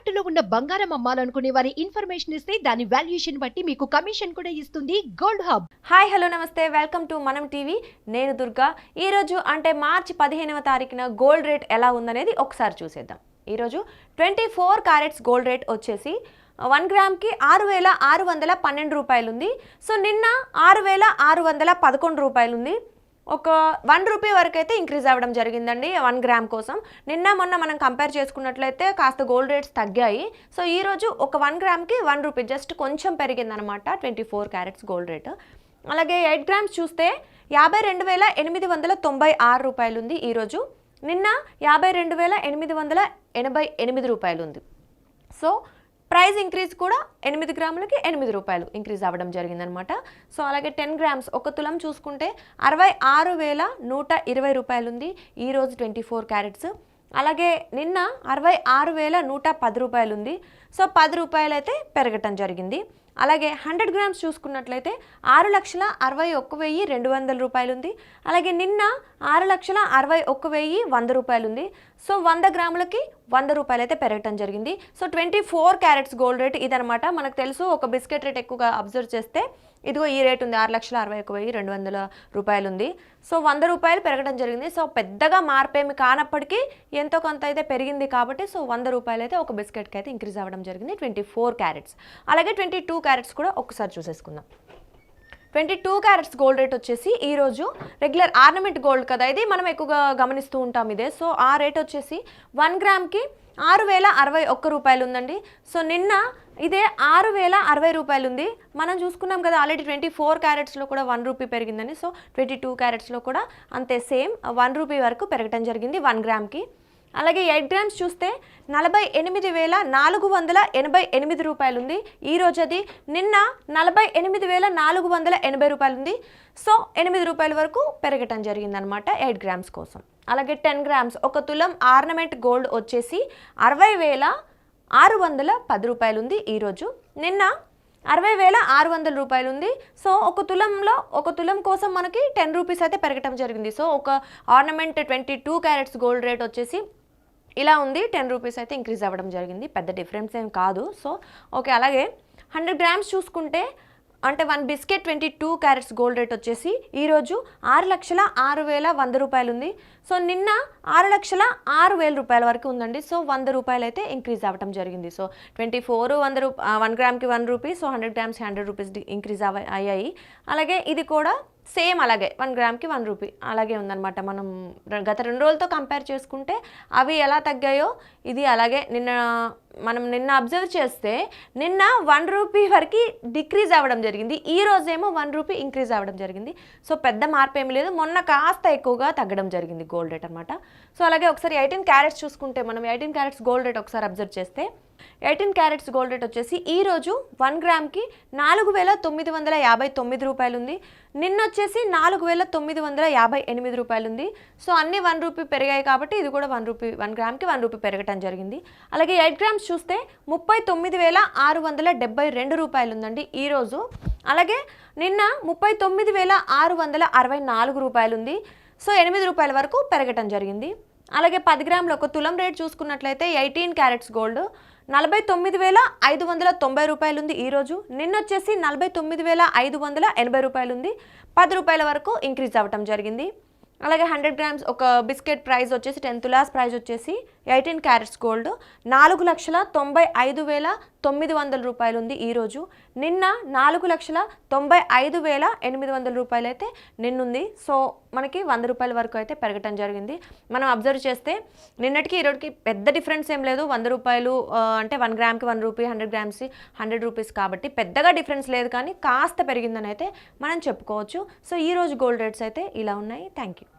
తాకట్టులో ఉన్న బంగారం అమ్మాలనుకునే వారి ఇన్ఫర్మేషన్ ఇస్తే దాని వాల్యుయేషన్ బట్టి మీకు కమిషన్ కూడా ఇస్తుంది గోల్డ్ హబ్. హాయ్ హలో నమస్తే. Welcome to Manam TV. నేను దుర్గా. ఈరోజు అంటే మార్చి పదిహేనవ తారీఖున గోల్డ్ రేట్ ఎలా ఉందనేది ఒకసారి చూసేద్దాం. ఈరోజు twenty four carats gold rate వచ్చేసి వన్ గ్రామ్కి ఆరు వేల ఆరు వందల పన్నెండు రూపాయలు ఉంది సో నిన్న ఆరు వేల ఆరు వందల పదకొండు రూపాయలు ఉంది ఒక వన్ రూపీ వరకు అయితే ఇంక్రీజ్ అవ్వడం జరిగిందండి వన్ గ్రామ్ కోసం. నిన్న మొన్న మనం కంపేర్ చేసుకున్నట్లయితే కాస్త గోల్డ్ రేట్స్ తగ్గాయి. సో ఈరోజు ఒక వన్ గ్రామ్కి వన్ రూపీ జస్ట్ కొంచెం పెరిగిందనమాట twenty four carats gold rate. అలాగే ఎయిట్ గ్రామ్స్ చూస్తే యాభై రెండు వేల ఎనిమిది వందల తొంభై ఆరు రూపాయలు ఉంది ఈరోజు నిన్న యాభై రెండు వేల ఎనిమిది వందల ఎనభై ఎనిమిది రూపాయలు ఉంది సో ప్రైస్ ఇంక్రీజ్ కూడా ఎనిమిది గ్రాములకి ఎనిమిది రూపాయలు ఇంక్రీజ్ అవ్వడం జరిగిందనమాట. సో అలాగే టెన్ గ్రామ్స్ ఒక తులం చూసుకుంటే అరవై ఆరు వేల నూట ఇరవై రూపాయలు ఉంది ఈరోజు ట్వంటీ ఫోర్ క్యారెట్స్. అలాగే నిన్న అరవై ఆరు వేల నూట పది రూపాయలు ఉంది సో పది రూపాయలు అయితే పెరగటం జరిగింది. అలాగే హండ్రెడ్ గ్రామ్స్ చూసుకున్నట్లయితే ఆరు లక్షల అరవై ఒక్క వెయ్యి రెండు వందల రూపాయలు ఉంది అలాగే నిన్న ఆరు లక్షల అరవై ఒక్క వెయ్యి వంద రూపాయలు ఉంది సో వంద గ్రాములకి వంద రూపాయలు అయితే పెరగటం జరిగింది. So twenty four carats gold rate ఇదనమాట మనకు తెలుసు ఒక బిస్కెట్ రేట్ ఎక్కువగా అబ్జర్వ్ చేస్తే ఇదిగో ఈ రేట్ ఉంది. ఆరు లక్షల అరవై ఒక వెయ్యి రెండు వందల రూపాయలు ఉంది. సో వంద రూపాయలు పెరగడం జరిగింది. సో పెద్దగా మార్పేమి కానప్పటికీ ఎంతో కొంత అయితే పెరిగింది కాబట్టి సో వంద రూపాయలు అయితే ఒక బిస్కెట్కి అయితే ఇంక్రీజ్ అవ్వడం జరిగింది. Twenty four carats. అలాగే ట్వంటీ టూ క్యారెట్స్ కూడా ఒకసారి చూసేసుకుందాం. Twenty two carats gold rate వచ్చేసి ఈరోజు రెగ్యులర్ ఆర్నమెంట్ గోల్డ్ కదా ఇది మనం ఎక్కువగా గమనిస్తూ ఉంటాం ఇదే. సో ఆ రేట్ వచ్చేసి వన్ గ్రామ్కి ఆరు వేల అరవై ఒక్క రూపాయలు ఉందండి. సో నిన్న ఇదే ఆరు వేల అరవై రూపాయలు ఉంది. మనం చూసుకున్నాం కదా ఆల్రెడీ ట్వంటీ ఫోర్ క్యారెట్స్లో కూడా వన్ రూపీ పెరిగిందని సో ట్వంటీ టూ క్యారెట్స్లో కూడా అంతే సేమ్ వన్ రూపీ వరకు పెరగటం జరిగింది వన్ గ్రామ్కి. అలాగే ఎయిట్ గ్రామ్స్ చూస్తే నలభై ఎనిమిది వేల నాలుగు వందల ఎనభై ఎనిమిది రూపాయలు ఉంది ఈరోజు అది నిన్న నలభై ఎనిమిది వేల నాలుగు వందల ఎనభై రూపాయలు ఉంది సో ఎనిమిది రూపాయల వరకు పెరగటం జరిగిందనమాట ఎయిట్ గ్రామ్స్ కోసం. అలాగే టెన్ గ్రామ్స్ ఒక తులం ఆర్నమెంట్ గోల్డ్ వచ్చేసి అరవై వేల ఆరు వందల పది రూపాయలు ఉంది ఈరోజు నిన్న అరవై వేల ఆరు వందల రూపాయలు ఉంది సో ఒక తులంలో ఒక తులం కోసం మనకి టెన్ రూపీస్ అయితే పెరగటం జరిగింది. సో ఒక ornament twenty two carats gold rate వచ్చేసి ఇలా ఉంది టెన్ రూపీస్ అయితే ఇంక్రీజ్ అవ్వడం జరిగింది. పెద్ద డిఫరెన్స్ ఏం కాదు. సో ఓకే అలాగే హండ్రెడ్ గ్రామ్స్ చూసుకుంటే అంటే one biscuit twenty two carats gold rate వచ్చేసి ఈరోజు ఆరు లక్షల ఆరు వేల వంద రూపాయలు ఉంది. సో నిన్న ఆరు లక్షల ఆరు వేల రూపాయల వరకు ఉందండి. సో వంద రూపాయలు అయితే ఇంక్రీజ్ అవ్వడం జరిగింది. సో ట్వంటీ ఫోర్ వంద రూ one గ్రామ్కి one rupee so hundred grams hundred rupees increase అవ అయ్యాయి. అలాగే ఇది కూడా సేమ్ అలాగే వన్ గ్రామ్కి వన్ రూపీ అలాగే ఉందన్నమాట. మనం గత రెండు రోజులతో కంపేర్ చేసుకుంటే అవి ఎలా తగ్గాయో ఇది అలాగే నిన్న మనం నిన్న అబ్జర్వ్ చేస్తే నిన్న వన్ రూపీ వరకు డిక్రీజ్ అవ్వడం జరిగింది. ఈ రోజేమో వన్ రూపీ ఇంక్రీజ్ అవ్వడం జరిగింది. సో పెద్ద మార్పు ఏమి లేదు. మొన్న కాస్త ఎక్కువగా తగ్గడం జరిగింది గోల్డ్ రేట్ అనమాట సో అలాగే ఒకసారి ఎయిటీన్ క్యారెట్స్ చూసుకుంటే మనం ఎయిటీన్ క్యారెట్స్ గోల్డ్ రేట్ ఒకసారి అబ్జర్వ్ చేస్తే ఎయిటీన్ క్యారెట్స్ గోల్డ్ రేట్ వచ్చేసి ఈ రోజు వన్ గ్రామ్కి నాలుగు వేల తొమ్మిది వందల యాభై తొమ్మిది రూపాయలు ఉంది నిన్న వచ్చేసి నాలుగు వేల తొమ్మిది వందల యాభై ఎనిమిది రూపాయలు ఉంది సో అన్ని వన్ రూపీ పెరిగాయి కాబట్టి ఇది కూడా వన్ రూపీ వన్ గ్రామ్కి వన్ రూపీ పెరగటం జరిగింది. అలాగే ఎయిట్ గ్రామ్స్ చూస్తే ముప్పై తొమ్మిది వేల ఆరు వందల డెబ్బై రెండు రూపాయలు ఉందండి ఈరోజు అలాగే నిన్న ముప్పై తొమ్మిది వేల ఆరు వందల అరవై నాలుగు రూపాయలు ఉంది సో ఎనిమిది రూపాయల వరకు పెరగటం జరిగింది. అలాగే పది గ్రాములు ఒక తులం రేట్ చూసుకున్నట్లయితే ఎయిటీన్ క్యారెట్స్ గోల్డ్ నలభై తొమ్మిది వేల ఐదు వందల తొంభై రూపాయలు ఉంది ఈరోజు నిన్న వచ్చేసి నలభై తొమ్మిది వేల ఐదు వందల ఎనభై రూపాయలు ఉంది పది రూపాయల వరకు ఇంక్రీజ్ అవ్వటం జరిగింది. అలాగే హండ్రెడ్ గ్రామ్స్ ఒక బిస్కెట్ ప్రైస్ వచ్చేసి టెన్ తులాస్ ప్రైస్ వచ్చేసి ఎయిటీన్ క్యారెట్స్ గోల్డ్ నాలుగు లక్షల తొంభై ఐదు వేల తొమ్మిది వందల రూపాయలు ఉంది ఈరోజు. నిన్న నాలుగు లక్షల తొంభై ఐదు వేల ఎనిమిది వందల రూపాయలు అయితే నిన్నుంది. సో మనకి వంద రూపాయల వరకు అయితే పెరగటం జరిగింది. మనం అబ్జర్వ్ చేస్తే నిన్నటికి ఈరోజుకి పెద్ద డిఫరెన్స్ ఏం లేదు. వంద రూపాయలు అంటే one గ్రామ్కి one rupee hundred grams hundred rupees కాబట్టి పెద్దగా డిఫరెన్స్ లేదు కానీ కాస్త పెరిగిందని అయితే మనం చెప్పుకోవచ్చు. సో ఈ రోజు గోల్డ్ రేట్స్ అయితే ఇలా ఉన్నాయి. Thank you.